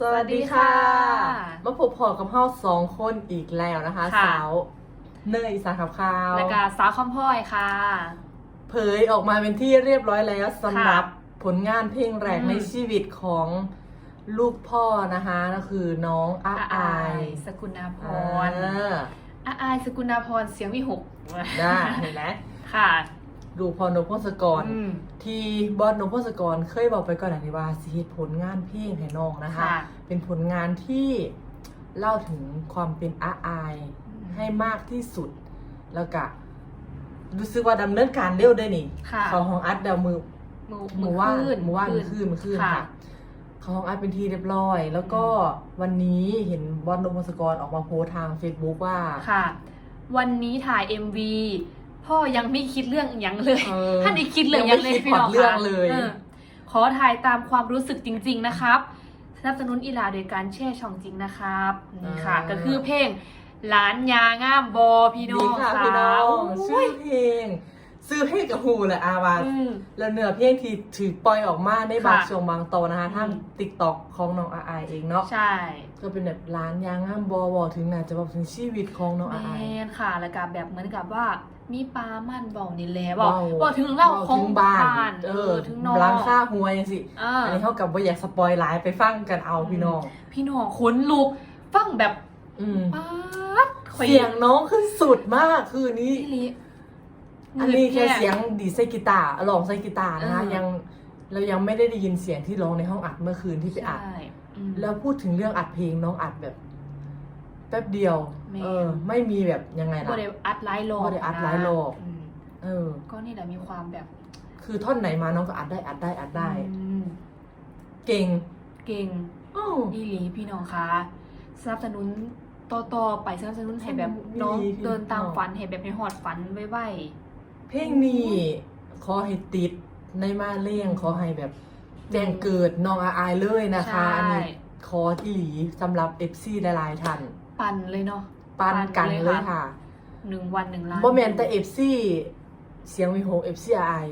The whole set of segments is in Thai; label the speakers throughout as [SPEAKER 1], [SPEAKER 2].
[SPEAKER 1] สวัสดีค่ะ มาพบพอกับเฮาสองคนอีกแล้วนะคะ
[SPEAKER 2] ค่ะ
[SPEAKER 1] สาวเนยอีสานขับข่าว
[SPEAKER 2] แล้วก็สาวคำพ่อยค่ะ
[SPEAKER 1] เผยออกมาเป็นที่เรียบร้อยแล้วสำหรับผลงานเพลงแรก
[SPEAKER 2] อืม
[SPEAKER 1] ในชีวิตของลูกพ่อนะคะก็คือน้องอาอาย
[SPEAKER 2] สกุณาพ
[SPEAKER 1] อ่าร
[SPEAKER 2] อาอายสกุณาพรเสียงวิหก
[SPEAKER 1] ได้เห็นไหม
[SPEAKER 2] ค่ะ
[SPEAKER 1] ดูพอนพงศกร
[SPEAKER 2] อืม
[SPEAKER 1] ที่บอสนพงศกรเคยบอกไปก่อนหน้านี้ว่าสิเฮ็ดผลงานเพลงให้น้องนะคะ
[SPEAKER 2] ค่ะ
[SPEAKER 1] เป็นผลงานที่เล่าถึงความเป็นอาอาย ให้มากที่สุด แล้วก็รู้สึกว่าดำเนินการเร็วได้วยนี่
[SPEAKER 2] ค่ะ
[SPEAKER 1] เขาห้องอัดเดาวมือ
[SPEAKER 2] มือ
[SPEAKER 1] มื
[SPEAKER 2] มื
[SPEAKER 1] อ
[SPEAKER 2] อ
[SPEAKER 1] ว่าน
[SPEAKER 2] ขึ้น
[SPEAKER 1] มือว่านมือขึ้นมือขึ้น
[SPEAKER 2] ค่ะ
[SPEAKER 1] ค่ะเขาห้องอัดเป็นที่เรียบร้อย แล้วก็วันนี้เห็นบอสนพงศกรออกมาโพสต์ทาง Facebook ว่า
[SPEAKER 2] ค่ะ วันนี้ถ่าย MV พ่อยังไม่คิดเรื่องอหย่างเลย
[SPEAKER 1] เออ
[SPEAKER 2] ท่านไม่คิดเลย
[SPEAKER 1] ยัง
[SPEAKER 2] ยัง
[SPEAKER 1] ไม่
[SPEAKER 2] เลย
[SPEAKER 1] คิด
[SPEAKER 2] พี่น้อง
[SPEAKER 1] พล็อตเรื่อง
[SPEAKER 2] ค่ะ
[SPEAKER 1] เลย
[SPEAKER 2] ออขอถ่ายตามความรู้สึกจริง ๆนะครับสนับสนุนอีหลาโดยการแช่ช่องจริงนะครับนี่ค่ะ ก็คือเพลงหลานยางามบอพี่น้อ
[SPEAKER 1] ดี
[SPEAKER 2] ง
[SPEAKER 1] ค่ะ
[SPEAKER 2] สา
[SPEAKER 1] พี่น้อ
[SPEAKER 2] ว
[SPEAKER 1] งชื่อเพลงซื้อเพลงกับฮูแหละอาวา
[SPEAKER 2] อืม
[SPEAKER 1] แล้วเนื้อเพลงที่ถือปล่อยออกมาในบาง
[SPEAKER 2] ค่ะ
[SPEAKER 1] ช่วงบางตอนนะคะทาง
[SPEAKER 2] อืม
[SPEAKER 1] ติ๊กต็อกของน้องอาอายเองเนาะ
[SPEAKER 2] ใช่
[SPEAKER 1] ก็เป็นแบบร้านยางห้ามบอบอกถึงน่าจะบอกถึงชีวิตของน้อง
[SPEAKER 2] แม
[SPEAKER 1] อาอาย
[SPEAKER 2] นค่ะแล้วก็แบบเหมือนกับว่า มีปลามันบอกนี่แหละบอก
[SPEAKER 1] ว้าว
[SPEAKER 2] บอกถึงเล่าของ
[SPEAKER 1] ถึงบ้าน
[SPEAKER 2] เอ
[SPEAKER 1] เอ
[SPEAKER 2] อ
[SPEAKER 1] อ
[SPEAKER 2] ถึงน้อง
[SPEAKER 1] ร้านค่าหวยสิ
[SPEAKER 2] เออ
[SPEAKER 1] อันนี้เท่ากับว่าอยากสปอยไลฟ์ไปฟังกันเอาพี่น้อง
[SPEAKER 2] พี่น้องขนลุกฟังแบบ
[SPEAKER 1] อืม
[SPEAKER 2] ป๊าดข่อ
[SPEAKER 1] เสียงน้องขึ้นสุดมากคือนี้
[SPEAKER 2] พี่ลิ
[SPEAKER 1] อันนี้แค่
[SPEAKER 2] หมื
[SPEAKER 1] เสียงดีดใส่กีตาร์ร้องใส่กีตาร์นะคะ
[SPEAKER 2] เออ
[SPEAKER 1] ยังเรายังไม่ได้ได้ยินเสียงที่ร้องในห้องอัดเมื่อคืนที่ไปอัด
[SPEAKER 2] ใช่อืม
[SPEAKER 1] แล้วพูดถึงเรื่องอัดเพลงน้องอัดแบบ แป๊บเดียว
[SPEAKER 2] แม่
[SPEAKER 1] เออ ไม่มีแบบยังไง
[SPEAKER 2] บ่
[SPEAKER 1] ล่ะ
[SPEAKER 2] ได้อัดไลฟ์โลก
[SPEAKER 1] บ่ได้อัดหลายรอบ
[SPEAKER 2] อืม
[SPEAKER 1] เออ
[SPEAKER 2] ก็นี่แหละมีความแบบ
[SPEAKER 1] คือท่อนไหนมาน้องก็อัดได้อัดได้อัดได้
[SPEAKER 2] อืม
[SPEAKER 1] เก่ง
[SPEAKER 2] เก่ง
[SPEAKER 1] อ้อ
[SPEAKER 2] อีหลีพี่น้องคะสนับสนุนต่อต่อไปสนับสนุนให้แบบน้อง
[SPEAKER 1] อีหลีพี่
[SPEAKER 2] เดินตาม
[SPEAKER 1] น้อง
[SPEAKER 2] ฝันให้แบบให้หอดฝันไว้
[SPEAKER 1] เพลงนี้ขอให้ติดในมาเลี่ยงขอให้แบบแจ้งเกิดน้องอาอายเลยนะคะ
[SPEAKER 2] ใช่
[SPEAKER 1] อันนี้ขอที่หลีสำหรับ FC หลายๆท่าน
[SPEAKER 2] ๆ ปั่นเลยเนาะ
[SPEAKER 1] ปันกัน
[SPEAKER 2] ปันเลย
[SPEAKER 1] เลย
[SPEAKER 2] ค่ะ
[SPEAKER 1] ค่ะ
[SPEAKER 2] หนึ่งวันหนึ่งล้าน
[SPEAKER 1] บ่แม่นแต่ FC เสียงวิโหก FC อาอาย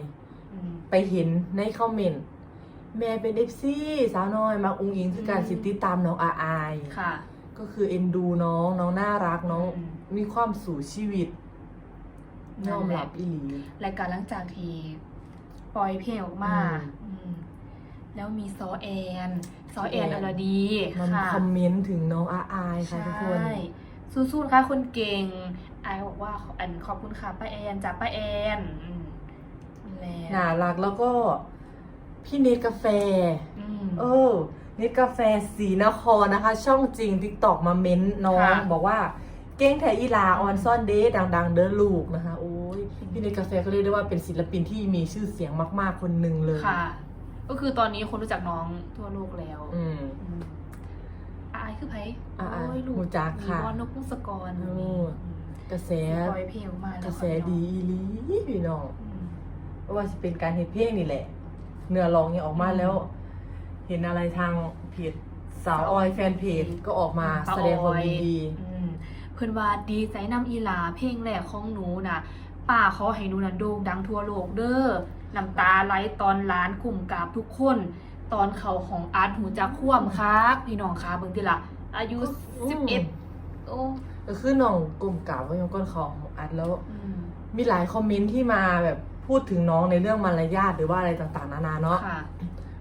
[SPEAKER 2] อืม
[SPEAKER 1] ไปเห็นในคอมเมนต์แม่เป็น FC สาวน้อยมาอุ้งอิงคือการ
[SPEAKER 2] อืม
[SPEAKER 1] สิติดตามน้องอาอาย
[SPEAKER 2] ค่ะ
[SPEAKER 1] ก็คือเอ็นดูน้องน้องน่ารักน้อง
[SPEAKER 2] อืม
[SPEAKER 1] มีความสู่ชีวิตย
[SPEAKER 2] นั่
[SPEAKER 1] อนม
[SPEAKER 2] แหละ
[SPEAKER 1] รับอีหลี
[SPEAKER 2] รายการหลังจากที่ปล่อยเพลงออกมา
[SPEAKER 1] อืม
[SPEAKER 2] อืม แล้วมีซอแอนซอแอน
[SPEAKER 1] แอน
[SPEAKER 2] อรดี
[SPEAKER 1] มัน
[SPEAKER 2] ค่ะ
[SPEAKER 1] คอมเมนต์ถึงน้องอาอายค่ะทุกคน
[SPEAKER 2] ใช่สู้ๆค่ะคนเก่งไอายบอกว่าอันขอบคุณค่ะป้าแอนจากป้าแอนอืมแล้ว
[SPEAKER 1] น่ารักแล้วก็พี่เนทกาแฟ
[SPEAKER 2] อืม
[SPEAKER 1] เออเนทกาแฟสีนครนะคะ ช่องจริงทิกตอกมาเม้นน้อง
[SPEAKER 2] ค่ะ
[SPEAKER 1] บอกว่าเก้งแทอีลาออนซ่อนเดย์ดัง ๆ เด้อลูกนะคะ โอ้ยพี่เนทกาแฟก็เรียกได้ว่าเป็นศิลปินที่มีชื่อเสียงมาก ๆ คนหนึ่งเลย
[SPEAKER 2] ค่ะ ก็คือตอนนี้คนรู้จักน้องทั่วโลกแล้ว
[SPEAKER 1] อืม
[SPEAKER 2] อืมอายคือไผ
[SPEAKER 1] อาย
[SPEAKER 2] โอ้ยลูก
[SPEAKER 1] รู้จักค่ะ
[SPEAKER 2] มีบอลนกพุงสกร
[SPEAKER 1] โอ้
[SPEAKER 2] นี่
[SPEAKER 1] กระแส
[SPEAKER 2] ปล่อยเพลงออกมาแล้ว
[SPEAKER 1] กระแสดีอีหลีพี่น้อง
[SPEAKER 2] อืม
[SPEAKER 1] เพราะว่าจะเป็นการเฮ็ดเพลงนี่แหละ เนื้อร้องยังออกมาแล้ว เห็นอะไรทางเพจสาวออยแฟนเพจก็ออกมา
[SPEAKER 2] ป้
[SPEAKER 1] แสดงความยินดี
[SPEAKER 2] อืมเพื่อนว่าดีใจนำอีหลาเพลงแรกของหนูน่ะป้าขอให้หนูน่ะโด่งดังทั่วโลกเด้อ น้ำตาไหลตอนล้านกลุ่มกราบทุกคน ตอนเขาของอาร์ตหูจักคว่ำครับพี่น้องคะเบิ่งทีละอายุ
[SPEAKER 1] อืม
[SPEAKER 2] สิบเอ็ดโอ้
[SPEAKER 1] ก็คือน้องกลุ่มเก่าก็ยังก้นเขาของอัดแล้ว
[SPEAKER 2] อืม
[SPEAKER 1] มีหลายคอมเมนต์ที่มาแบบพูดถึงน้องในเรื่องมารยาทหรือว่าอะไรต่างๆนานาเนาะ
[SPEAKER 2] ค่ะ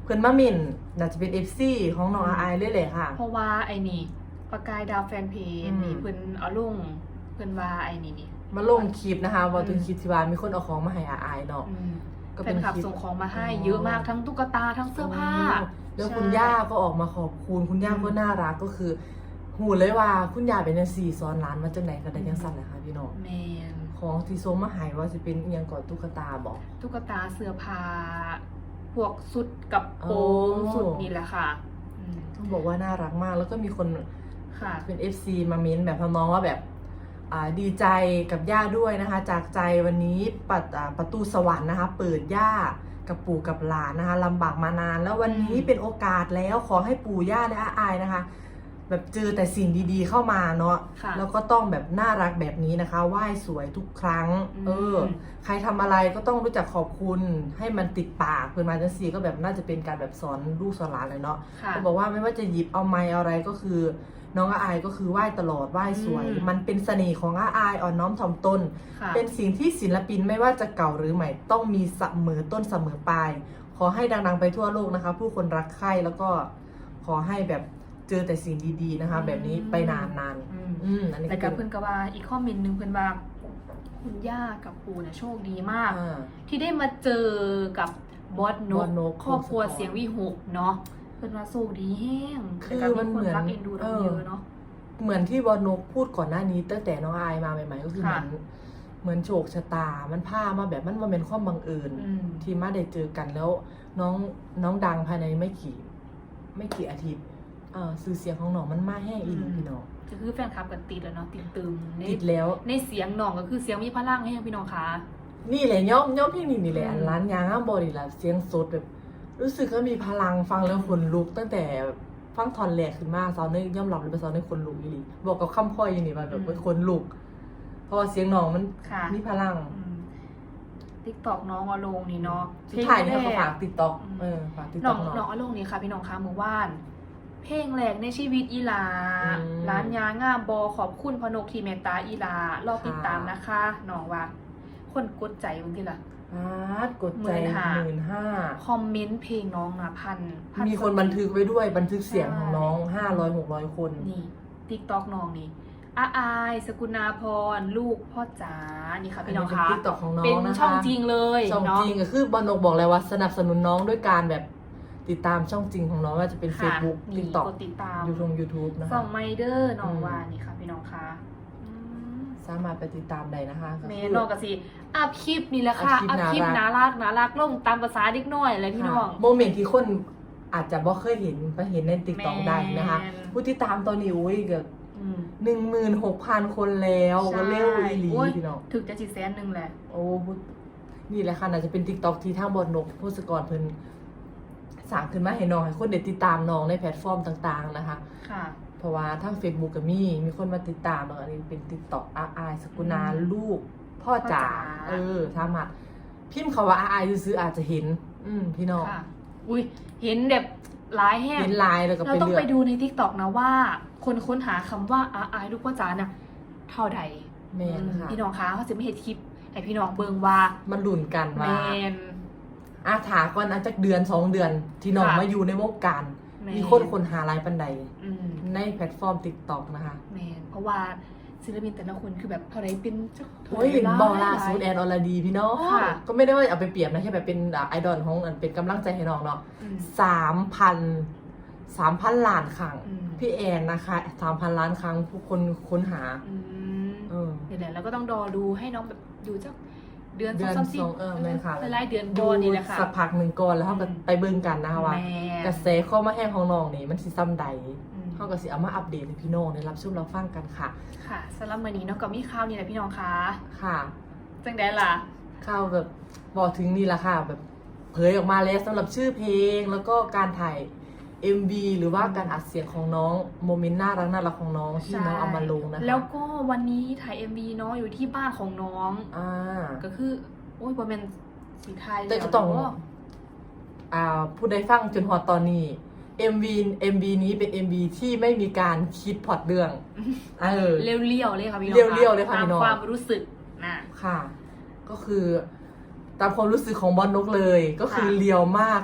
[SPEAKER 1] เพื่อนมามินน่าจะเป็น FC ของน้อง
[SPEAKER 2] อื
[SPEAKER 1] อามไอเลยแหละค่ะ
[SPEAKER 2] เพราะว่าไอ้นี่ประกายดาวแฟนเพจ
[SPEAKER 1] อืม
[SPEAKER 2] นี่เพิ่นเอาลงเพิ่นว่าไอ้นี่นี่
[SPEAKER 1] มาลงคลิปนะคะว่าถึง
[SPEAKER 2] อืม
[SPEAKER 1] คลิปที่ว่ามีคนเอาของมาให้อาไอเนาะ
[SPEAKER 2] อืม
[SPEAKER 1] ก็
[SPEAKER 2] แฟ
[SPEAKER 1] เป็น
[SPEAKER 2] นคลับ
[SPEAKER 1] คลิป
[SPEAKER 2] ส่งของมาให้
[SPEAKER 1] อ๋อ
[SPEAKER 2] เยอะมากทั้งตุ๊กตาทั้งเสื้อผ้า
[SPEAKER 1] แล้วคุณ
[SPEAKER 2] ใช่
[SPEAKER 1] ย่าก็ออกมาขอบคุณคุณย่า
[SPEAKER 2] อืม
[SPEAKER 1] ก็น่ารักก็คือหูเลยว่าคุณย่าเป็นจังสี่ซ้อนร้านมาจากไหนกันได้ยังสั่นนะคะพี่น้อง
[SPEAKER 2] แมน
[SPEAKER 1] ของที่โซมมาใหายว่าจะเป็นอิหยังก่อนตุ๊กตาบอก
[SPEAKER 2] ตุ๊กตาเสื้อผ้าพวกสุดกับโปรง
[SPEAKER 1] อ๋อ
[SPEAKER 2] สุดนี่แหละค่ะอืม
[SPEAKER 1] ต้องบอกว่าน่ารักมากแล้วก็มีคน
[SPEAKER 2] ค่ะ
[SPEAKER 1] เป็น FC มาเม้นแบบทำนองว่าแบบอ่า ดีใจกับย่าด้วยนะคะ จากใจวันนี้ปัดอ่าประตูสวรรค์นะคะ เปิดย่ากับปู่กับหลานนะคะลำบากมานาน แล้ววันนี้
[SPEAKER 2] อืม
[SPEAKER 1] เป็นโอกาสแล้วขอให้ปู่ย่าและอาอายนะคะ แบบเจอแต่สิ่งดีๆเข้ามาเนาะ
[SPEAKER 2] ค่ะ
[SPEAKER 1] แล้วก็ต้องแบบน่ารักแบบนี้นะคะไหว้สวยทุกครั้ง
[SPEAKER 2] อืม
[SPEAKER 1] เออ ใครทำอะไรก็ต้องรู้จักขอบคุณ ให้มันติดปากเพื่อนมาจังซีก็แบบน่าจะเป็นการแบบสอนลูกสอนหลานเลยเนาะ
[SPEAKER 2] ค่ะ
[SPEAKER 1] ก็บอกว่าไม่ว่าจะหยิบเอาไม้เอาอะไรก็คือ น้องอาอายก็คือไหว้ตลอดไหว้สวย
[SPEAKER 2] อืม
[SPEAKER 1] มันเป็นเสน่ห์ของอาอายอ่อนน้อมถ่อมตน
[SPEAKER 2] ค่ะ
[SPEAKER 1] เป็นสิ่งที่ศิลปินไม่ว่าจะเก่าหรือใหม่ ต้องมีเสมอต้นเสมอปลาย ขอให้ดังๆไปทั่วโลกนะคะ ผู้คนรักใคร่แล้วก็ขอให้แบบ เจอแต่สิ่งดีๆนะคะ แบบนี้ไปนาน
[SPEAKER 2] อืม
[SPEAKER 1] ๆอืมอันนี้
[SPEAKER 2] แต่กับ
[SPEAKER 1] คื
[SPEAKER 2] เพื่อนก็ว่าอีกข้อมินหนึ่งเพื่อนว่าคุณย่ากับปู่เนี่ยโชคดีมาก
[SPEAKER 1] อ่า
[SPEAKER 2] ที่ได้มาเจอกับบอสน
[SPEAKER 1] บอกสนก
[SPEAKER 2] ครอบครัว
[SPEAKER 1] พงศธร
[SPEAKER 2] เสียงวิหกเนาะเพื่อนว่าโชคดีแห้ง
[SPEAKER 1] คือ
[SPEAKER 2] แต่ก็
[SPEAKER 1] มันเหมือน
[SPEAKER 2] รักเอ็นดูเรา
[SPEAKER 1] เออ
[SPEAKER 2] เยอะเนาะ
[SPEAKER 1] เหมือนที่บอนกพูดก่อนหน้านี้ตั้งแต่น้องอายมาใหม่ๆก็คือเหมื
[SPEAKER 2] ค่ะ
[SPEAKER 1] อนเหมือนโชคชะตา มันพามาแบบมันมาเป็นความบังเอิญ
[SPEAKER 2] อืม
[SPEAKER 1] ที่มาได้เจอกันแล้ว น้องน้องดังภายในไม่กี่ ไม่กี่อาทิตย์เออสื่อเสียงของน้องมันมาแห้งอีหลี
[SPEAKER 2] อืม
[SPEAKER 1] พี่น้อง
[SPEAKER 2] ก็คือแฟนคลับกันติดแล้วเนาะติดตึมใน
[SPEAKER 1] ติดแล้ว
[SPEAKER 2] ในเสียงน้องก็คือเสียงมีพลังให้พี่น้องคะ
[SPEAKER 1] นี่แหละย่อมย่อมเพลงนี้นี่แหละ
[SPEAKER 2] อืม
[SPEAKER 1] อันร้านยางอ้ามบอดีละเสียงสดแบบ รู้สึกว่ามีพลังฟังแล้วขนลุกตั้งแต่ฟังทอนแรกขึ้นมาซาวน์นี่ย่อมรับเลยเป็นซาวน์นี่ขนลุกอีหลีบอกกับคำพ่อยอยู่นี่ว่าแบบเป็นขนลุกเพราะว่าเสียงน้องมัน
[SPEAKER 2] ค่ะ
[SPEAKER 1] มีพลัง
[SPEAKER 2] ติ๊กตอกน้องอโลงนี่เนาะ
[SPEAKER 1] สุดท้ายนี่เขาก็ฝาก
[SPEAKER 2] เพลงแร
[SPEAKER 1] ติดต็อก
[SPEAKER 2] อืม
[SPEAKER 1] เออฝากติด
[SPEAKER 2] น้
[SPEAKER 1] ต็
[SPEAKER 2] อ
[SPEAKER 1] องกน้อง
[SPEAKER 2] น้องอโลงนี่ค่ะพี่น้องคะหมู่บ้าน เพลงแรกในชีวิตอีหลา
[SPEAKER 1] อืม
[SPEAKER 2] ร้านยางามบอขอบคุณพนกที่เมตตาอีหลารอติดตามนะคะน้องว่า คนกดใจบางทีล่ะ
[SPEAKER 1] อาร์ตกดใจ
[SPEAKER 2] หมื่นห้า
[SPEAKER 1] หมื่นห้า
[SPEAKER 2] คอมเมนต์เพลงน้องนะพันพั
[SPEAKER 1] มีคนบันทึกไว้ด้วยบันทึกเสียง
[SPEAKER 2] ใช่
[SPEAKER 1] ของน้องห้าร้อยหกร้อยคน
[SPEAKER 2] นี่ติ๊กตอกน้องนี่อาอายสกุณาพรลูกพ่อจ๋านี่ค่ะพี่น้องคะ
[SPEAKER 1] ติ๊กต็อกของน้อ
[SPEAKER 2] เป็น
[SPEAKER 1] งนะคะ
[SPEAKER 2] ช่องจริงเลย
[SPEAKER 1] ช่อง
[SPEAKER 2] เนาะ
[SPEAKER 1] จริงก็คือบอลนกบอกเลยว่าสนับสนุนน้องด้วยการแบบ ติดตามช่องจริงของน้องว่าจะเป็น
[SPEAKER 2] ค่ะ
[SPEAKER 1] Facebook
[SPEAKER 2] นี่
[SPEAKER 1] TikTok
[SPEAKER 2] กดติดตาม
[SPEAKER 1] ยูทูบ YouTube นะ
[SPEAKER 2] ส่
[SPEAKER 1] คะ
[SPEAKER 2] องไมเดอร์น้อง
[SPEAKER 1] อืม
[SPEAKER 2] ว่านี่ค่ะพี่น้องคะอืม
[SPEAKER 1] สามารถไปติดตามได้นะคะก็
[SPEAKER 2] เม
[SPEAKER 1] คื
[SPEAKER 2] นอกกับสิอัพคลิปนี่แหละค่ะ
[SPEAKER 1] อั
[SPEAKER 2] อั
[SPEAKER 1] พ
[SPEAKER 2] พ
[SPEAKER 1] ค
[SPEAKER 2] ค
[SPEAKER 1] ลิ
[SPEAKER 2] ลิ
[SPEAKER 1] ป
[SPEAKER 2] ป
[SPEAKER 1] น่า
[SPEAKER 2] น่า
[SPEAKER 1] รั
[SPEAKER 2] รั
[SPEAKER 1] ก
[SPEAKER 2] กน่ารักลงตามภาษาเด็กน้อยอะไรพี่น้อง
[SPEAKER 1] โมเมนต์ที่คนอาจจะบ่เคยเห็นไปเห็นในติ๊กต็อก
[SPEAKER 2] แม่น
[SPEAKER 1] ได้นะคะผู้ที่ตามตอนนี้อุ้ยเกือบ
[SPEAKER 2] อืม
[SPEAKER 1] หนึ่งหมื่นหกพันคนแล้วก็เร็วอีหลี
[SPEAKER 2] โอ้ย
[SPEAKER 1] พี่น้อง
[SPEAKER 2] ถึงจะจิตแสนหนึ่งแหละ
[SPEAKER 1] โอ้พูดนี่แหละค่ะน่าจะเป็นติ๊กต็อกที่ทางบอดนกผู้สกรเพิ่น สั่งขึ้นมาให้น้องให้คนเด็ดติดตามน้องในแพลตฟอร์มต่างๆนะคะ
[SPEAKER 2] ค่ะ
[SPEAKER 1] เพราะว่าทาง Facebook ก็มีมีคนมาติดตามเนาะอันนี้เป็น TikTok อาอายสกุณา
[SPEAKER 2] อืม
[SPEAKER 1] ลูก พ่อจ๋า
[SPEAKER 2] พ่อจ๋า
[SPEAKER 1] เออสามารถพิมพ์คาว่าอาอายซื้อๆอาจจะเห็น อืมพี่น้อง
[SPEAKER 2] ค่ะ อุ้ยเห็นแบบหลายแห่ง
[SPEAKER 1] เห็นไลน์แล้วก็
[SPEAKER 2] เรา
[SPEAKER 1] ไป
[SPEAKER 2] ต้อง
[SPEAKER 1] เลือ
[SPEAKER 2] ไป
[SPEAKER 1] ก
[SPEAKER 2] ดูใน t ิ k t o k นะว่า คนค้นหาคำว่าอาอายลูกพ่อจ๋าน่ะเท่าใด
[SPEAKER 1] แมนค่ะ
[SPEAKER 2] พี่น้องคะเขาจะไม่เห็นคลิปให้พี่น้องเบิงว่า
[SPEAKER 1] มันหลุนกัน
[SPEAKER 2] แม
[SPEAKER 1] ว่า น อาถาก่อนอาจจะเดือนสองเดือน ที่น้อง
[SPEAKER 2] ค่ะ
[SPEAKER 1] มาอยู่ในวงการ
[SPEAKER 2] แม
[SPEAKER 1] มีคนคนหาไลน์ปันใด
[SPEAKER 2] อืม
[SPEAKER 1] ในแพลตฟอร์ม TikTok นะคะ
[SPEAKER 2] แมนเพราะว่าศิลปินแต่ละคนคือแบบเท่าไรเป็นเจ้าเท่า
[SPEAKER 1] โอ้
[SPEAKER 2] ใด
[SPEAKER 1] ย
[SPEAKER 2] หลย
[SPEAKER 1] บอกล่า
[SPEAKER 2] หลย
[SPEAKER 1] สุดแอนอรดีพี่น้อง
[SPEAKER 2] ค่ะ
[SPEAKER 1] ก็ไม่ได้ว่าเอาไปเปรียบนะ แค่แบบเป็นไอดอลของอันเป็นกำลังใจให้น้องเนาะ
[SPEAKER 2] อืม
[SPEAKER 1] สามพันสามพันล้านครั้ง
[SPEAKER 2] อืม
[SPEAKER 1] พี่แอนนะคะสามพันล้านครั้งผู้คนค้นหา
[SPEAKER 2] อืม
[SPEAKER 1] เออ
[SPEAKER 2] เดี๋ยวแหละแล้วก็ต้องรอดูให้น้องแบบอยู่สัก เดือน
[SPEAKER 1] เดือน
[SPEAKER 2] สองสามสี่
[SPEAKER 1] สองเออแม่นค่ะ
[SPEAKER 2] หลายๆเดือน
[SPEAKER 1] ดู
[SPEAKER 2] ก่อนนี่แหละค่ะ
[SPEAKER 1] สักพักหนึ่งก่อนแล้วเขาก็
[SPEAKER 2] อืม
[SPEAKER 1] ไปเบิ่งกันนะคะว่า
[SPEAKER 2] แม่
[SPEAKER 1] กระแสข้อมาแห้งของน้องนี่มันสิซ้ำใด
[SPEAKER 2] อืม
[SPEAKER 1] เขาก็สิเอามาอัปเดตให้พี่น้องได้รับชมรับฟังกันค่ะ
[SPEAKER 2] ค่ะสำหรับวันนี้เน้องก็มีข่าวนี่แหละพี่น้องคะ
[SPEAKER 1] ค่ะ
[SPEAKER 2] จังได้ล่ะ
[SPEAKER 1] ข่าวแบบบอกถึงนี่ละค่ะ แบบเผยออกมาแล้วสำหรับชื่อเพลงแล้วก็การถ่าย MV หรือว่าการอัดเสียงของน้องโมเมนต์น่ารักน่ารักของน้องที่น้องเอามาลงนะคะ
[SPEAKER 2] แล้วก็วันนี้ถ่าย MV เนาะอยู่ที่บ้านของน้อง
[SPEAKER 1] อ่า
[SPEAKER 2] ก็คือโอ้ยบอเป็นสีไทย
[SPEAKER 1] แต่ก็ต้อง
[SPEAKER 2] แล้ว
[SPEAKER 1] อ่าผู้ใดฟังจนหอดตอนนี้ MV MV นี้เป็น MV ที่ไม่มีการคิดพล็อตเรื่องเออ
[SPEAKER 2] เรียวๆเลยค่ะพี่น้อง
[SPEAKER 1] เรียวๆเลยค่ะ
[SPEAKER 2] ตาม
[SPEAKER 1] พี่น้อง
[SPEAKER 2] ความรู้สึกนะ
[SPEAKER 1] ค่ะ ก็คือตามความรู้สึกของบอลนกเลย ก็คือ
[SPEAKER 2] ค่ะ
[SPEAKER 1] เลียวมาก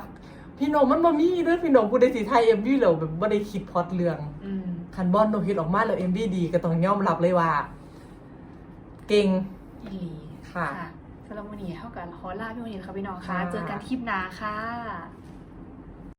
[SPEAKER 1] พี่น้องมันมามีเด้อพี่น้องผู้ใดสิไทย MV แล้วแบบบ่ได้คิดพล็อตเรื่อง
[SPEAKER 2] อืม
[SPEAKER 1] คันบอลนกเฮ็ดออกมาแล้ว MV ดีก็ต้องยอมรับเลยว่า เก่ง
[SPEAKER 2] อีหลี
[SPEAKER 1] ค่ะ
[SPEAKER 2] สำหรับวันนี้เท่ากันขอลาพี่วันนี้นะคะพี่น้องค่ะ
[SPEAKER 1] ค่ะ
[SPEAKER 2] เจอกันคลิปหน้าค่ะ